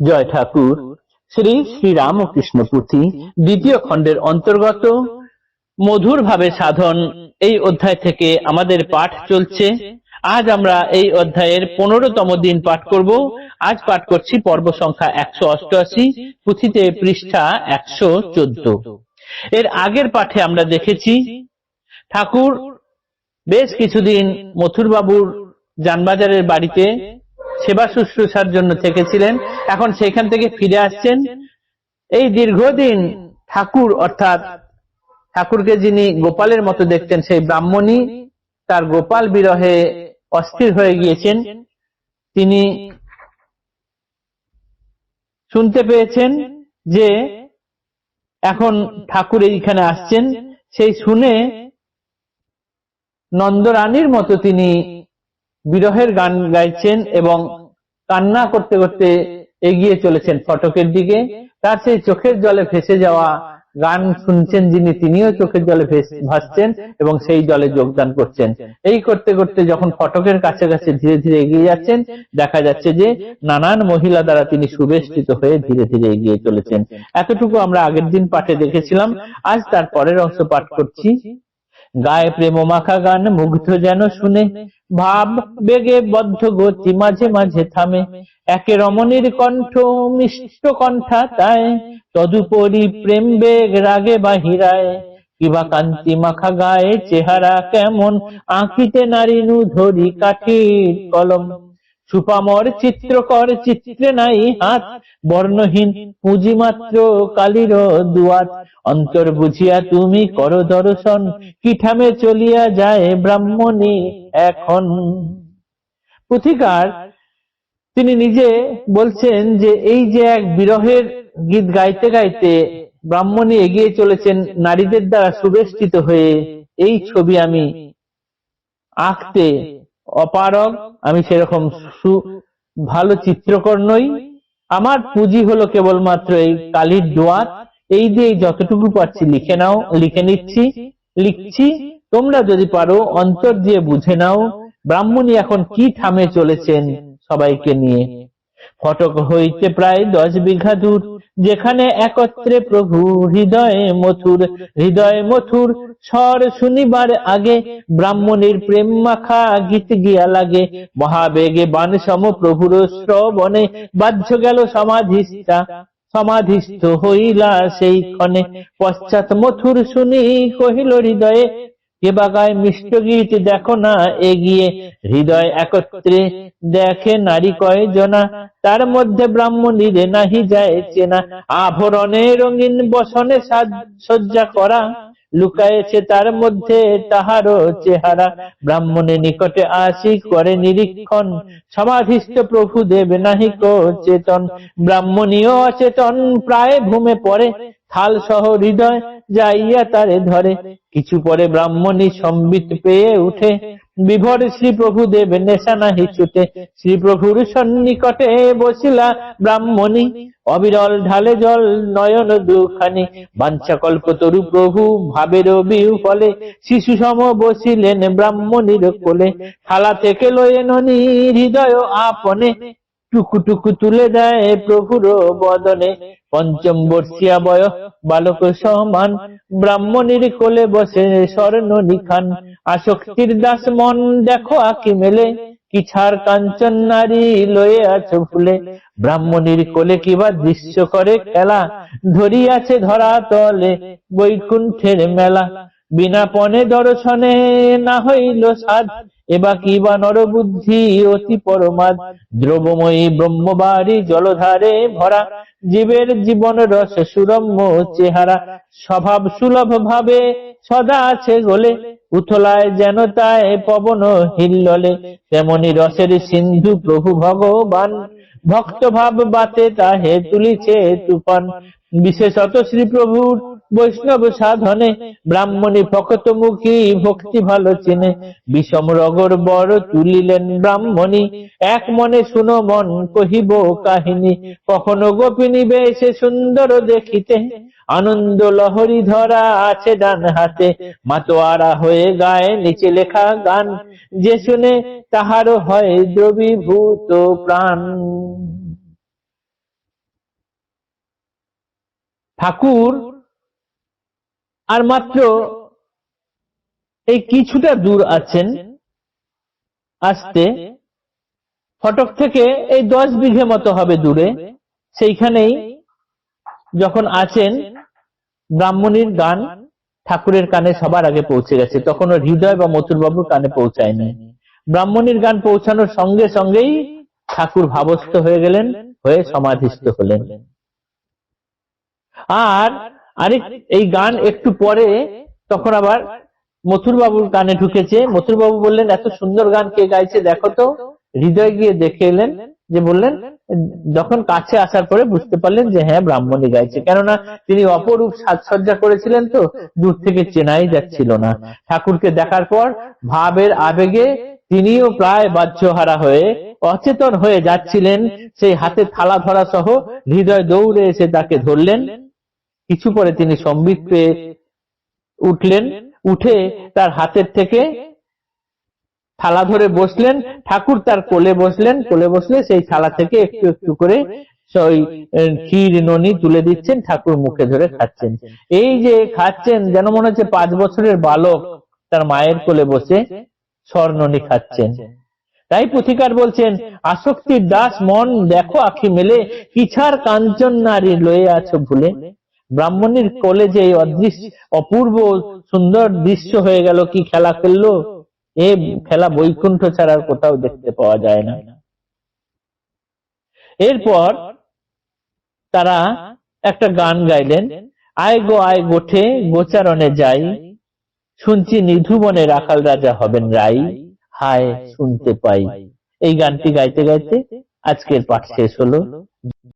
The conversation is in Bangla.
জয় ঠাকুর। শ্রী শ্রী রামকৃষ্ণ পুঁথি দ্বিতীয় খণ্ডের অন্তর্গত। মধুর ভাবে সাধন এই অধ্যায় থেকে আমাদের পাঠ চলছে। আজ আমরা এই অধ্যায়ের পনেরোতম দিন পাঠ করব। আজ পাঠ করছি পর্ব সংখ্যা একশো অষ্টআশি, পুঁথিতে পৃষ্ঠা একশো চোদ্দ। এর আগের পাঠে আমরা দেখেছি, ঠাকুর বেশ কিছুদিন মথুরবাবুর যানবাজারের বাড়িতে সেবা শুশ্রূষার জন্য থেকেছিলেন এখন সেখান থেকে ফিরে আসছেন। এই দীর্ঘদিন ঠাকুর অর্থাৎ ঠাকুরকে যিনি গোপালের মতো দেখতেন, সেই ব্রাহ্মণী তার গোপাল বিরহে অস্থির হয়ে গিয়েছেন। তিনি শুনতে পেয়েছেন যে এখন ঠাকুর এইখানে আসছেন। সেই শুনে নন্দরানীর মতো তিনি বিরহের গান গাইছেন এবং কান্না করতে করতে এগিয়ে চলেছেন ফটকের দিকে। তার সেই চোখের জলে ভেসে যাওয়া গান শুনছেন যিনি, তিনিও চোখের জলে ভাসছেন এবং সেই দলে যোগদান করছেন। এই করতে করতে যখন ফটকের কাছে কাছে ধীরে ধীরে এগিয়ে যাচ্ছেন, দেখা যাচ্ছে যে নানান মহিলা দ্বারা তিনি সুবেষ্টিত হয়ে ধীরে ধীরে এগিয়ে চলেছেন। এতটুকু আমরা আগের দিন পাঠে দেখেছিলাম। আজ তার পরের অংশ পাঠ করছি। গায়ে প্রেম মাখা গান, মুগ্ধ যেন শুনে। ভাব বেগে বদ্ধ গতি মাঝে মাঝে থামে। একে রমণীর কণ্ঠ, মিষ্ট কণ্ঠা তাই। তদুপরি প্রেম বেগ রাগে বাহিরায়। কিবা কান্তি মাখা গায়ে চেহারা কেমন? আঁকিতে নারী নু ধরি কাঠির কলম। সুপামর চিত্রকর চিত্রে নাই হাত, বর্ণহীন পুঁজি মাত্র কালির দুয়াত। অন্তর বুঝিয়া তুমি কর দর্শন, কি ঠামে চলিয়া যায় ব্রাহ্মণী এখন? পুথিকার, তিনি নিজে বলছেন যে এই যে এক বিরহের গীত গাইতে গাইতে ব্রাহ্মণী এগিয়ে চলেছেন নারীদের দ্বারা সুবেষ্টিত হয়ে, এই ছবি আমি আঁকতে অপারগ, আমি সেরকম ভালো চিত্রকর নই। আমার পুঁজি হলো কেবলমাত্র এই কালির দোয়াত এই দিয়ে যতটুকু পারছি লিখে নাও, লিখে নিচ্ছি। লিখছি, তোমরা যদি পারো অন্তর দিয়ে বুঝে নাও, ব্রাহ্মণী এখন কি থামে চলেছেন সবাইকে নিয়ে। ফটক হইতে প্রায় দশ বিঘা দূর। যেখানে একত্রে প্রভু হৃদয়ে মথুর, হৃদয় মথুর। স্বর শুনিবার আগে ব্রাহ্মণীর প্রেম মাখা গীত গিয়া লাগে। মহাবেগে বান সম প্রভুর শ্রবণে বাহ্য গেল সমাধিষ্ঠা। সমাধিস্থ হইলা সেই ক্ষণে। পশ্চাৎ মথুর শুনি কহিল হৃদয়ে কে বাগায় মিষ্ট দেখো না এগিয়ে হৃদয় একত্রে দেখে নারী কয় কয়জনা, তার মধ্যে ব্রাহ্মণীরে নাহি যায় চেনা। আভরণে রঙিন বসনে সাজ- সজ্জা করা, লুকায়েছে তার মধ্যে তাহারও চেহারা। ব্রাহ্মণের নিকটে আসি করে নিরীক্ষণ, সমাধিষ্ঠ প্রভু দেব নাহিক চেতন। ব্রাহ্মণীয় অচেতন, প্রায় ভূমে পড়ে থাল সহ হৃদয় যাইয়া তারে ধরে। কিছু পরে ব্রাহ্মণী সম্বিত পেয়ে উঠে। বিভর শ্রী প্রভু দেব নেশা নাহি ছুটে। শ্রী প্রভুর সন্নিকটে বসিলা ব্রাহ্মণী। অবিরল ঢালে জল, নয়ন দুখানি। বাঞ্ছা কল্পতরু প্রভু ভাবের বিহু ফলে শিশু সম বসিলেন ব্রাহ্মণীর কোলে। থালা থেকে লয়ে ননি হৃদয় আপনে। টুকু টুকু তুলে দেয় প্রভুর বদনে। পঞ্চম বর্ষিয়া বয়স, বালক সমান, ব্রাহ্মণীর কোলে বসে স্বর্ণ নিখান। আসক্তির দাস মন দেখো আকি মেলে, কি ছাড় কাঞ্চন নারী লয়ে আছো ফুলে। ব্রাহ্মণীর কোলে কিবা দৃশ্য করে খেলা, ধরিয়াছে ধরা তলে বৈকুণ্ঠের মেলা। বিনা পণে দর্শনে না হইল সাধ এবা কিবা নরবুদ্ধি অতি পরমাদ। দ্রবময়ী ব্রহ্মবাড়ি জলধারে ভরা। জীবের জীবন রস সুরম্য চেহারা। স্বভাব সুলভ ভাবে সদা আছে গোলে। উথলায় যেন তায় পবন হিল্ললে। তেমনি রসের সিন্ধু প্রভু ভগবান। ভক্ত ভাব বাতে তাহে তুলিছে তুফান। বিশেষত শ্রী প্রভুর বৈষ্ণব সাধনে ব্রাহ্মণী ভক্তমুখী ভক্তি ভালো চিনে। বিষম রগর বড় তুলিলেন ব্রাহ্মণী, এক মনে শুনো মন কহিব কাহিনী। কখনো গোপিনী বেশে সুন্দর দেখিতে, আনন্দ লহরী ধরা আছে ডান হাতে। মাতোয়ারা হয়ে গায়ে নিচে লেখা গান, যে শুনে তাহারও হয় দ্রবীভূত প্রাণ। ঠাকুর আর মাত্র এই কিছুটা দূর আছেন, আসতে, ফটক থেকে এই দশ বিঘে মতো হবে দূরে। সেইখানেই যখন আছেন, ব্রাহ্মণীর গান ঠাকুরের কানে সবার আগে পৌঁছে গেছে। তখন হৃদয় বা মথুরবাবুর কানে পৌঁছায়নি। ব্রাহ্মণীর গান পৌঁছানোর সঙ্গে সঙ্গেই ঠাকুর ভাবস্থ হয়ে গেলেন, হয়ে সমাধিস্থ হলেন। আর আরেক এই গান একটু পরে তখন আবার মথুরবাবুর কানে ঢুকেছে। মথুরবাবু বললেন এত সুন্দর গান কে গাইছে দেখো তো। হৃদয় গিয়ে দেখে এলেন যে বললেন যখন কাছে আসার পরে বুঝতে পারলেন যে হ্যাঁ ব্রাহ্মণী গাইছে। কেননা তিনি অপরূপ সাজসজ্জা করেছিলেন তো দূর থেকে চেনাই যাচ্ছিল না। ঠাকুরকে দেখার পর ভাবের আবেগে তিনিও প্রায় বাহ্যহারা হয়ে অচেতন হয়ে যাচ্ছিলেন। সেই হাতে থালা ধরা সহ হৃদয় দৌড়ে এসে তাকে ধরলেন। কিছু পরে তিনি সম্বিত পেয়ে উঠলেন, উঠে তার হাতের থেকে থালা ধরে বসলেন, ঠাকুর তার কোলে বসলেন, কোলে বসলে সেই থালা থেকে একটু একটু করে ওই ক্ষীর ননি তুলে দিচ্ছেন, ঠাকুর মুখে ধরে খাচ্ছেন। এই যে খাচ্ছেন, যেন মনে হচ্ছে পাঁচ বছরের বালক তার মায়ের কোলে বসে স্বর্ণনি খাচ্ছেন। তাই পুথিকার বলছেন, আসক্তির দাস মন দেখো আখি মেলে কিছার কাঞ্চন নারী লয়ে আছো ভুলে। ব্রাহ্মণীর কোলে যে অদৃশ্য, অপূর্ব, সুন্দর দৃশ্য হয়ে গেল, কি খেলা খেললো এ খেলা বৈকুণ্ঠ ছাড়া কোথাও দেখতে পাওয়া যায় না। এরপর তারা একটা গান গাইলেন, আয় গো, আয় গোঠে, গোচারণে যাই, শুনছি নিধুবনে রাখাল রাজা হবেন রাই, হায় শুনতে পাই। এই গানটি গাইতে গাইতে আজকের পাঠ শেষ হলো।